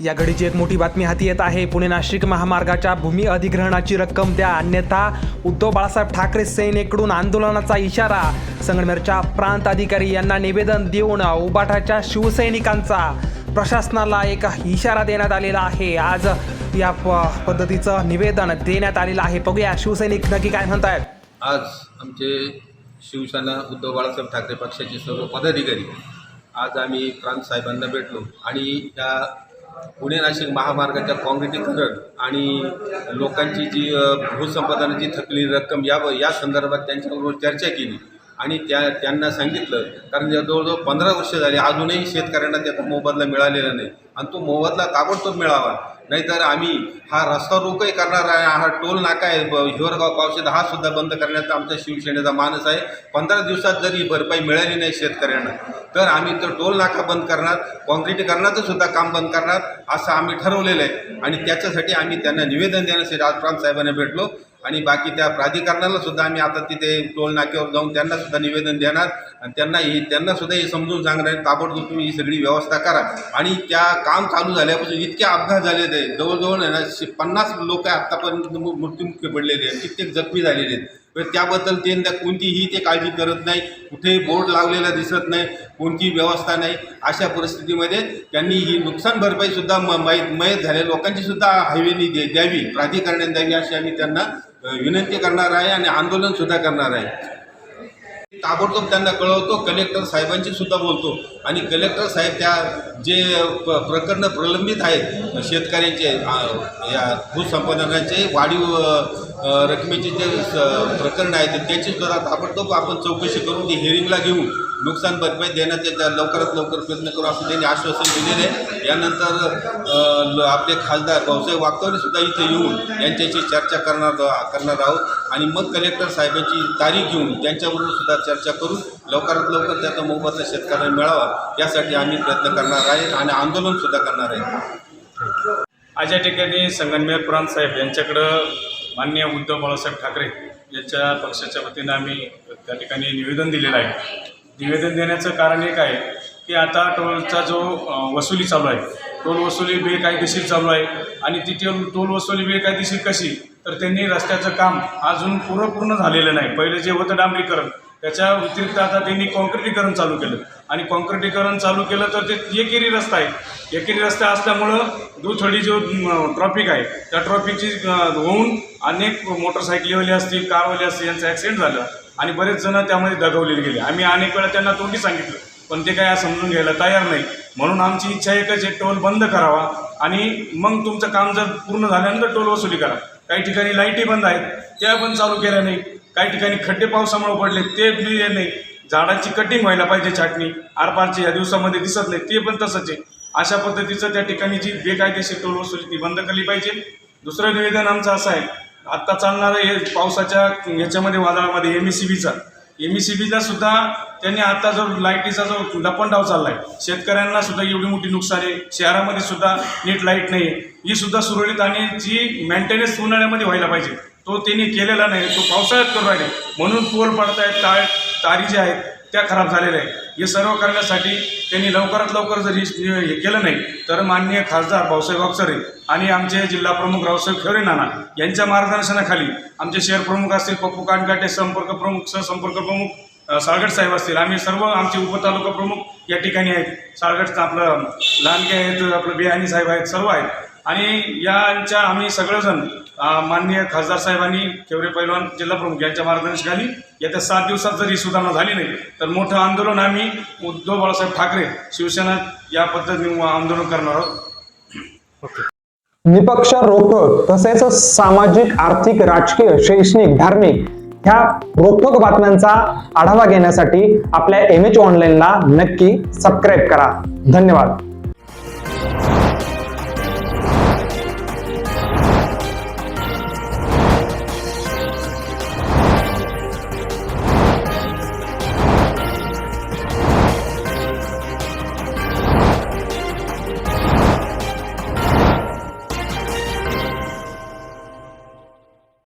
या घडीची एक मोठी बातमी हाती येत आहे. पुणे नाशिक महामार्गाच्या भूमी अधिग्रहणाची रक्कम द्या. अन्यथा उद्धव बाळासाहेब ठाकरे सेनेकडून आंदोलनाचा इशारा. संगमेरच्या प्रांत अधिकारी यांना निवेदन देऊन उबाठाच्या शिवसैनिकांचा प्रशासनाला एक इशारा देण्यात आलेला आहे. आज या प- पद्धतीचं निवेदन देण्यात आलेलं आहे. बघूया शिवसैनिक नक्की काय म्हणतायत. आज आमचे शिवसेना उद्धव बाळासाहेब ठाकरे पक्षाचे सर्व पदाधिकारी आज आम्ही प्रांत साहेबांना भेटलो आणि त्या पुणे नाशिक महामार्गाच्या काँक्रिटीकरण आणि लोकांची जी भूसंपादनाची थकलेली रक्कम या या संदर्भात त्यांच्याबरोबर चर्चा केली. आणि त्या त्यांना सांगितलं कारण जवळजवळ पंधरा वर्ष झाली अजूनही शेतकऱ्यांना त्याचा मोबदला मिळालेला नाही. आणि तो मोबदला ताबडतोब मिळावा. नाहीतर आम्ही हा रस्ता रोकही करणार आहे हा टोल नाका आहे. हिवरगाव पावसात हा सुद्धा बंद करण्याचा आमच्या शिवसेनेचा मानस आहे. पंधरा दिवसात जरी भरपाई मिळाली नाही शेतकऱ्यांना तर आम्ही तो टोल नाका बंद करणार काँक्रिटीकरणाचं सुद्धा काम बंद करणार असं आम्ही ठरवलेलं आहे. आणि त्याच्यासाठी आम्ही त्यांना निवेदन देण्यासाठी राजप्रांत साहेबांना भेटलो. आणि बाकी त्या प्राधिकरणाला सुद्धा आम्ही आता तिथे टोल नाक्यावर जाऊन त्यांना सुद्धा निवेदन देणार. आणि त्यांना ही त्यांना सुद्धा हे समजून सांगणार ताबडतोब तुम्ही ही सगळी व्यवस्था करा. आणि त्या काम चालू झाल्यापासून इतके अपघात झालेले आहेत जवळजवळ आहे ना पन्नास लोक आत्तापर्यंत मृत्युमुखी पडलेले आहेत. कित्येक जखमी झालेले आहेत. त्याबद्दल ते कोणतीही ते काळजी करत नाही. कुठेही बोर्ड लावलेला दिसत नाही. कोणती व्यवस्था नाही. अशा परिस्थितीमध्ये त्यांनी ही नुकसान भरपाईसुद्धा म मयत मयत झालेल्या लोकांची सुद्धा हायवेनी दे द्यावी. प्राधिकरणाने द्यावी अशी आम्ही त्यांना विनंती करणार आहे आणि आंदोलनसुद्धा करणार आहे. ताबडतोब त्यांना कळवतो. कलेक्टर साहेबांची सुद्धा बोलतो. आणि कलेक्टर साहेब त्या जे प प्रकरणं प्रलंबित आहेत शेतकऱ्यांचे या भूसंपादनाचे वाढीव रकमेचे जे स- प्रकरण आहेत त्याची सुद्धा ताबडतोब आपण चौकशी करून ती हिअरिंगला घेऊन नुकसान भरपाई देण्याचे त्या लवकरात लवकर प्रयत्न करू असं त्यांनी आश्वासन दिलेलं आहे. यानंतर ल- आपले खासदार भाऊसाहेब वागचौरे इथे येऊन यांच्याशी चर्चा करणार करणार आहोत. आणि मग कलेक्टर साहेबांची तारीख घेऊन त्यांच्याबरोबर सुद्धा चर्चा करून लवकरात लवकर त्याचा मोबदला शेतकऱ्यांना मिळावा यासाठी आम्ही प्रयत्न करणार आहे आणि आंदोलनसुद्धा करणार आहे. आज या ठिकाणी संगनमेर प्रांत साहेब यांच्याकडं मान्य उद्धव बाळासाहेब ठाकरे यांच्या पक्षाच्या वतीनं आम्ही त्या ठिकाणी निवेदन दिलेलं आहे. निवेदन देण्याचं कारण एक आहे की आता टोलचा जो वसुली चालू आहे टोल वसुली बेकायदेशीर चालू आहे आणि ती टोल टोल वसुली बेकायदेशीर कशी? तर त्यांनी रस्त्याचं काम अजून पूर्ण पूर्ण झालेलं नाही. पहिले जे होतं डांबरीकरण त्याच्या व्यतिरिक्त आता त्यांनी कॉन्क्रिटीकरण चालू केलं. आणि कॉन्क्रिटीकरण चालू केलं तर ते एकेरी रस्ता आहे. एकेरी रस्ता असल्यामुळं दुथडी जो ट्रॉफिक आहे त्या ट्रॉफिकची होऊन अनेक मोटरसायकलीवाले असतील कारवाले असतील यांचं ॲक्सिडेंट झालं. आणि बरेच जण त्यामध्ये दगवलेले गेले. आम्ही अनेक वेळा त्यांना तोंडी सांगितलं पण ते काय समजून घ्यायला तयार नाही. म्हणून आमची इच्छा एकच आहे टोल बंद करावा. आणि मग तुमचं काम जर पूर्ण झाल्यानंतर टोल वसुली करा. काही ठिकाणी लाईटी बंद आहेत त्या पण चालू केल्या नाही काही ठिकाणी खड्डे पावसामुळे पडले ते नाही झाडाची कटिंग व्हायला पाहिजे छाटणी. आरपारची या दिवसामध्ये दिसत नाही ते पण तसंच आहे. अशा पद्धतीचं त्या ठिकाणी जी बेकायदेशीर टोल वसुली ती बंद केली पाहिजे. दुसरं निवेदन आमचं असं आहे आत्ता चालणारं हे पावसाच्या ह्याच्यामध्ये वादळामध्ये एम ई सी बीचा एम ई सी बीला सुद्धा त्यांनी आता जो लाईटीचा जो लपंडाव चाललाय शेतकऱ्यांना सुद्धा एवढी मोठी नुकसान आहे. शहरामध्ये सुद्धा नीट लाइट नाही आहे. ही सुद्धा सुरळीत आणि जी मेंटेनन्स उन्हाळ्यामध्ये व्हायला पाहिजे तो त्यांनी केलेला नाही. तो पावसाळ्यात करू राहिले. म्हणून पोल पडतायत ताळ तारी जे आहेत त्या खराब झालेल्या आहेत. हे सर्व करण्यासाठी त्यांनी लवकरात लवकर जर हे केलं नाही तर माननीय खासदार भाऊसाहेब अक्षरे आणि आमचे जिल्हा प्रमुख रावसाहेब खेवरे नाना यांच्या मार्गदर्शनाखाली आमचे शहर प्रमुख असतील पप्पू कानकाटे संपर्क प्रमुख सहसंपर्क प्रमुख साळगड साळगट साहेब असतील. आम्ही सर्व आमचे उपतालुका प्रमुख या ठिकाणी आहेत. साळगडचं आपलं लांडगे आहेत आपलं बिहानी साहेब आहेत सर्व आहेत. आणि यांच्या आम्ही सगळेजण माननीय खासदार साहेबांनी खेवरे पैलवान जिल्हा प्रमुख यांच्या मार्गदर्शनाखाली येत्या सात दिवसात जर ही सुधारणा झाली नाही तर मोठं आंदोलन आम्ही उद्धव बाळासाहेब ठाकरे शिवसेना या पद्धतीने आंदोलन करणार आहोत. निपक्ष रोखोक तसेच सामाजिक आर्थिक राजकीय शैक्षणिक धार्मिक ह्या रोखोक बातम्यांचा आढावा घेण्यासाठी आपल्या एम एच ऑनलाईनला नक्की सबस्क्राईब करा. धन्यवाद.